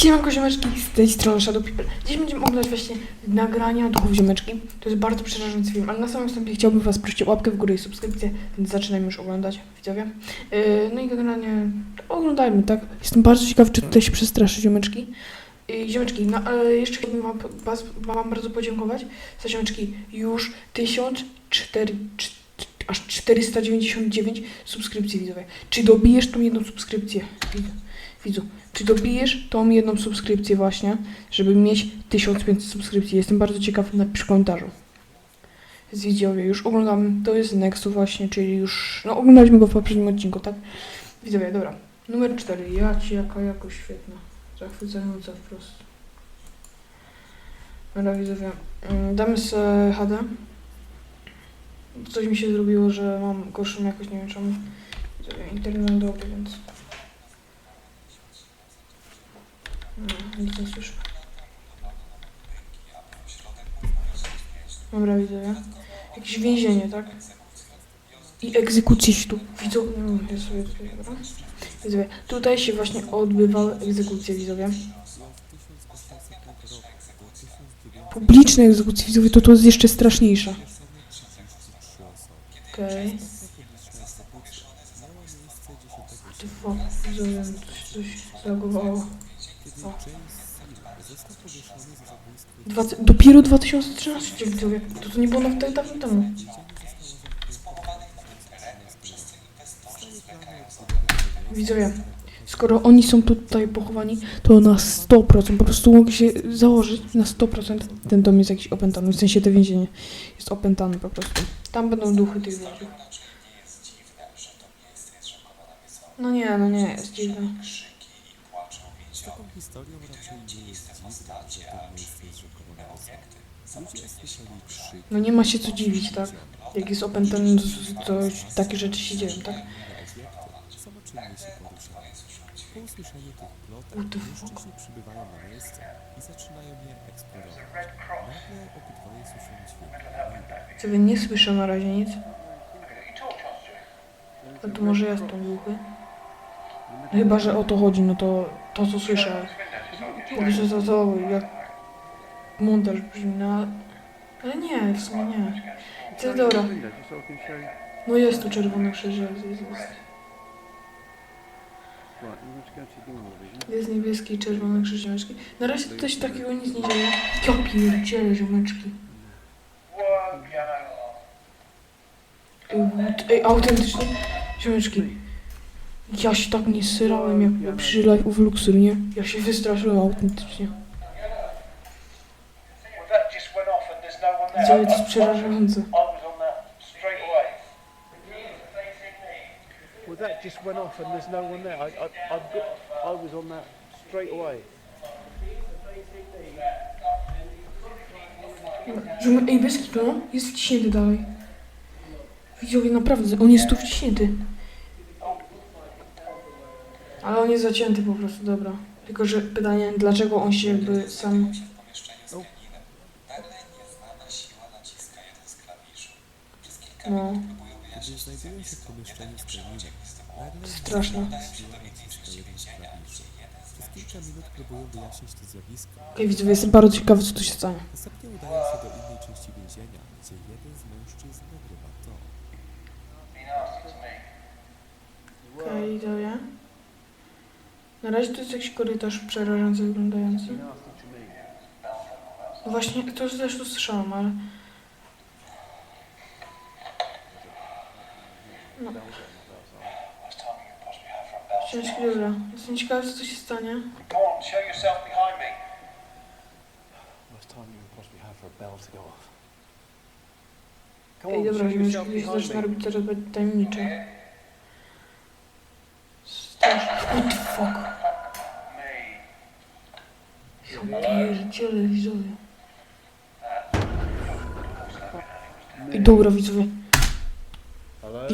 Siemanko ziomeczki, z tej strony Shadow People. Dziś będziemy oglądać właśnie nagrania duchów ziomeczki. To jest bardzo przerażający film, ale na samym wstępie chciałbym was prosić o łapkę w górę i subskrypcję, więc zaczynajmy już oglądać, widzowie. Yy, no i generalnie oglądajmy, tak? Jestem bardzo ciekaw, czy tutaj się przestraszy ziomeczki. Yy, ziomeczki, no ale jeszcze chciałbym wam, was, wam bardzo podziękować za ziomeczki już 1004, cz- aż 499 subskrypcji widzowie. Czy dobijesz tą jedną subskrypcję? Widz- Widzu, czy dobijesz tą jedną subskrypcję właśnie, żeby mieć 1500 subskrypcji? Jestem bardzo ciekaw, napisz w komentarzu. Z widzowie, już oglądamy, to jest Nexus właśnie, czyli już, no oglądaliśmy go w poprzednim odcinku, tak? Widzowie, dobra. Numer 4, ja ci jaka jakość świetna. Zachwycająca wprost. Dobra, widzowie, mm, damy sobie HD. Coś mi się zrobiło, że mam gorszą jakość, nie wiem czemu. Internet dobry, więc... No, nic nie słyszę. Dobra, widzę. Jakieś więzienie, tak? I egzekucistów. Widzą... No, ja sobie tutaj, dobra. Tutaj się właśnie odbywały egzekucje, widzowie. Publiczne egzekucje, widzowie, to to jest jeszcze straszniejsze. Okej. Ty coś, dopiero 2013 widzowie. To to nie było nawet tak dawno temu. Widzowie, skoro oni są tutaj pochowani, to na 100%, po prostu mogę się założyć, na 100% ten dom jest jakiś opętany, w sensie to więzienie jest opętane po prostu. Tam będą duchy tych ludzi. No nie, no nie, jest dziwne. No nie ma się co dziwić, tak? Jak jest opętany, to, to takie rzeczy się dzieją, tak? samoczynnie się. Po usłyszeniu tych plotek mężczyźni przybywają na miejsce i zaczynają je eksplorować. Nagle obydwoje słyszą dźwięk. Co wy nie słyszę na razie nic. No to może ja stąd głuchy. No Chyba, że o to chodzi, no to to co słyszę. Że to, to jak montaż brzmi, no ale nie, w sumie nie. To dobra. No jest tu czerwony krzyż, jest, jest, jest. Jest niebieski i czerwony krzyż ziomeczki. Na razie tutaj się takiego nic nie dzieje. Ja pierdzielę ziomeczki. Ej, what- Ej, autentycznie, ziomeczki. Ja się tak nie syrałem jak przy live w Luxury, nie? Ja się wystraszyłem autentycznie. Well, that just went off and there's no one there. Widzowie, to jest przerażające. I was on that straight away. Well, that just went off and there's no one there. I, I, I've got, I was on that straight away. Ej, bez kitu, no? Jest wciśnięty dalej. Widzowie, naprawdę, on jest tu wciśnięty. Ale on jest zacięty po prostu, dobra. Tylko, że pytanie, dlaczego on się jakby sam... No, Kiedy znajdują się w pomieszczeniu nagle Straszne. Przez kilka minut próbują wyjaśnić to zjawisko. okej, widzowie, jestem bardzo ciekawy, co tu się stanie. Następnie udają się do innej części więzienia, gdzie jeden z mężczyzn nagrywa to. Okej, widzowie. Na razie to jest jakiś korytarz przerażający wyglądający. No właśnie, to też tu słyszałam, ale... No. Ciężki, dobra. Jestem ciekawy, co się stanie. Go on, show yourself behind me. Most time you would possibly have for a bell to go off. Come Ej, on, dobra, show yourself ziomeczki, behind zaczyna me. robić coraz bardziej tajemnicze. Strasznie. What the fuck? Ja pierdzielę, widzowie. Ej, dobra, widzowie.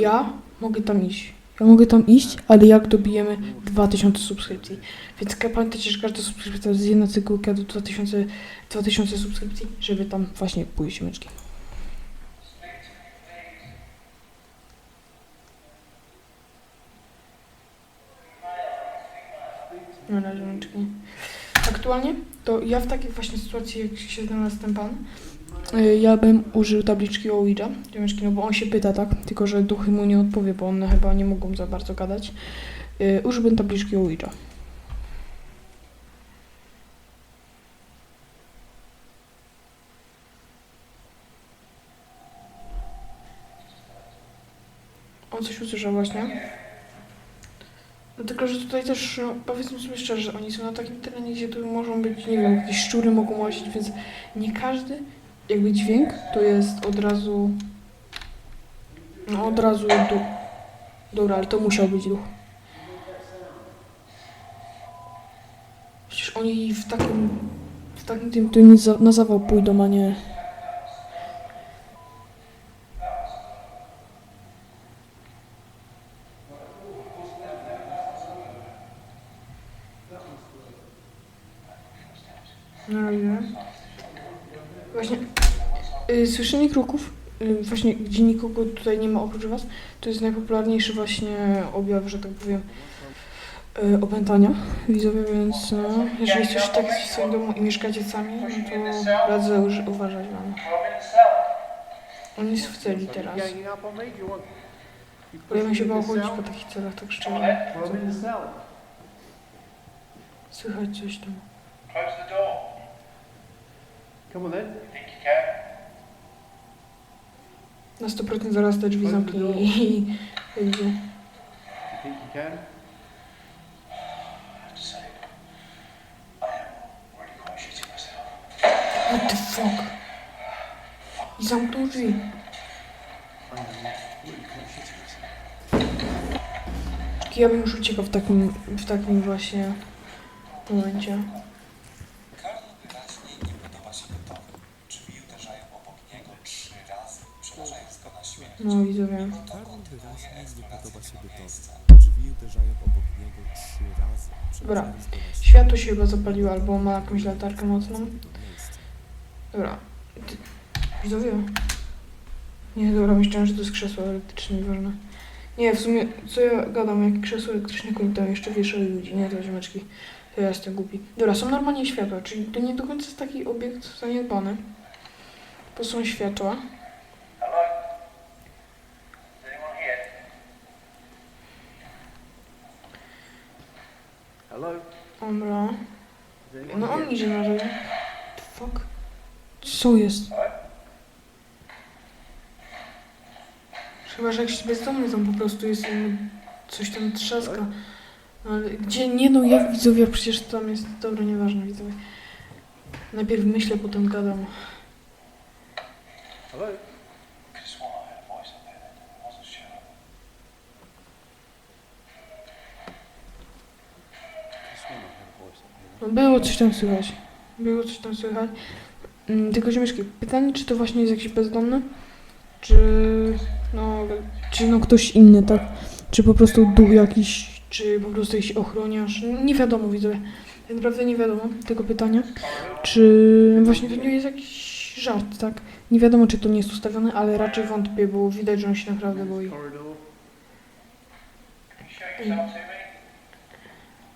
Ja mogę tam iść. Ja mogę tam iść, ale jak dobijemy 2000 subskrypcji. Więc pamiętajcie, że każda subskrypcja jest jedna cykłka do 2000, 2000 subskrypcji, żeby tam właśnie pójść myczki. Na razie myczki. aktualnie, to ja w takiej właśnie sytuacji, jak się znalazł ten pan, ja bym użył tabliczki Ouija, ziomeczki, no bo on się pyta, tak? Tylko, że duchy mu nie odpowie, bo one chyba nie mogą za bardzo gadać. Y, użyłbym tabliczki Ouija. On coś usłyszał właśnie. No tylko, że tutaj też, no, powiedzmy sobie szczerze, oni są na takim terenie, gdzie tu mogą być, nie wiem, jakieś szczury mogą łazić, więc nie każdy, jakby dźwięk, to jest od razu, no od razu duch. Dobra, ale to musiał być duch. Przecież oni w takim, w takim tym, za, na zawał pójdą, a nie... No ile? Właśnie kroków, y, właśnie gdzie nikogo tutaj nie ma oprócz was, to jest najpopularniejszy właśnie objaw, że tak powiem, y, opętania widzowie, więc no, jeżeli jesteście tak w swoim domu i mieszkacie sami, no to radzę już uważać wam. On jest w celi teraz. You? You ja bym się bał chodzić po takich celach, tak szczerze. Słychać coś tam. Come on then. Think you can? Na 100% zaraz te drzwi zamknie i. You think you can? What the fuck? I zamknął drzwi. Ja bym już uciekał w takim, w takim właśnie momencie. Karl wyraźnie nie podoba się gotowy. Drzwi uderzają obok niego trzy razy, przerażając go na śmierć. No widzowie. Dobra. Światło się chyba zapaliło, albo ma jakąś latarkę mocną. Dobra. Ty- Widzowie. Nie, dobra, myślałem, że to jest krzesło elektryczne, ważne. Nie, w sumie, co ja gadam, jak krzesło elektryczne, oni tam jeszcze wieszali ludzi, nie, to ziomeczki. To ja jestem głupi. Dobra, są normalnie światła, czyli to nie do końca jest taki obiekt zaniedbany. Bo są światła. Hello? Is anyone here? Hello? Dobra. Is anyone No on here? Idzie na razie. Fuck? Co jest? Chyba, że jakiś bezdomny tam po prostu jest i coś tam trzaska. Ale gdzie? Nie no, jak widzowie, przecież tam jest... Dobra, nieważne widzowie. Najpierw myślę, potem gadam. Hello? Było coś tam słychać. Było coś tam słychać. Mm, Tylko ziomeczki, pytanie, czy to właśnie jest jakiś bezdomny? Czy... No... Czy no ktoś inny, tak? Czy po prostu duch jakiś, czy po prostu jakiś ochroniarz? Nie wiadomo, widzowie. Tak naprawdę nie wiadomo tego pytania. Czy właśnie to nie jest jakiś żart, tak? Nie wiadomo, czy to nie jest ustawione, ale raczej wątpię, bo widać, że on się naprawdę boi. Corridor. Can you show yourself to me?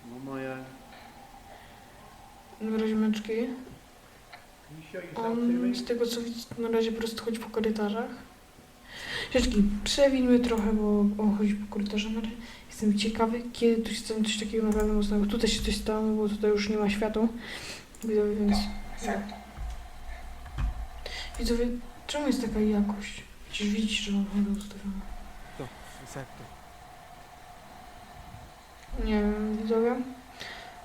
I'm on my own. Dobra, ziomeczki. On z tego co widzę, na razie po prostu chodzi po korytarzach. Rzeczki, przewinmy trochę, bo on chodzi po korytarzach na razie. Jestem ciekawy, kiedy tu się stanie coś takiego naprawdę mocnego. Tutaj się coś stało, bo tutaj już nie ma światła. Widzowie, więc... Widzowie, czemu jest taka jakość? Przecież widzicie, że on chyba ustawiony. To, exacto. Nie wiem, widzowie.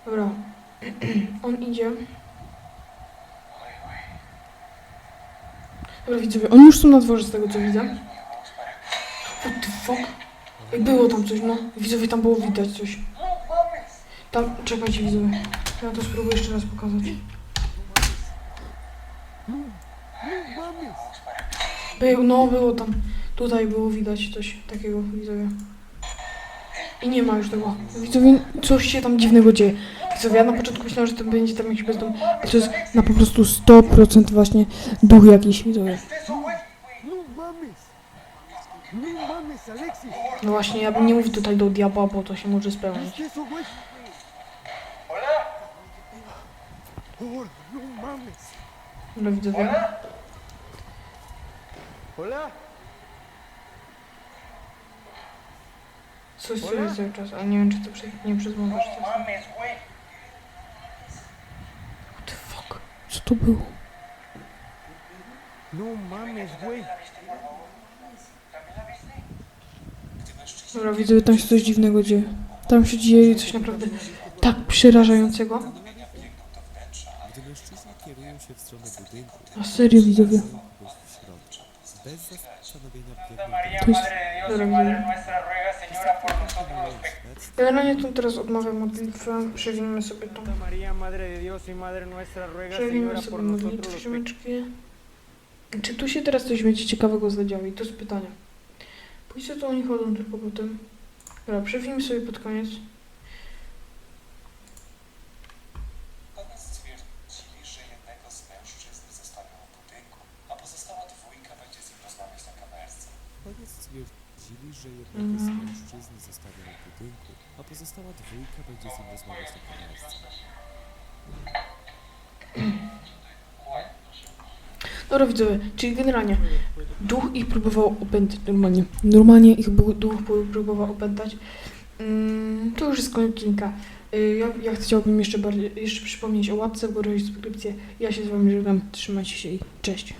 Dobra. on idzie. Dobra, widzowie, oni już są na dworze z tego co widzę. What the fuck? Było tam coś, no. Widzowie, tam było widać coś. Tam, czekajcie widzowie. Ja to spróbuję jeszcze raz pokazać. Był, no było tam. Tutaj było widać coś takiego, widzowie. I nie ma już tego. Widzowie, coś się tam dziwnego dzieje. Widzowie, ja na początku myślałem, że to będzie tam jakiś bezdom, a to jest na po prostu 100% właśnie duch jakiś, widzowie. No właśnie, ja bym nie mówił tutaj do diabła, bo to się może spełnić. No widzowie. Coś tu jest cały czas, ale nie wiem czy to prze... nie przez to jest- Mames, güey. What the to było? No mames, güey. Dobra, widzowie, tam się coś dziwnego dzieje. Tam się dzieje coś naprawdę tak przerażającego. Gdy mężczyźni kierują się w stronę budynku, Na serio, widzowie. Bez zastanowienia biegną To jest- Dobra, y Generalnie tu teraz odmawiam modlitwę. Przewinimy sobie tą. Y Señora, sobie modlitwę, ziomeczki. Czy tu się teraz coś będzie ciekawego zadziało? I to jest pytanie. Pójdźcie co oni chodzą tylko po tym. Dobra, przewinimy sobie pod koniec. Stwierdzili, że jednego z mężczyzn pozostała dwójka będzie z nim rozmawiać na. Dobra widzowie, czyli generalnie duch ich próbował opętać normalnie. Normalnie ich duch pró- próbował opętać. Mm, to już jest koniec odcinka. Y, Ja, ja chciałbym jeszcze bardziej, jeszcze przypomnieć o łapce, bo subskrypcję. Ja się z wami żegnam. Trzymajcie się i cześć.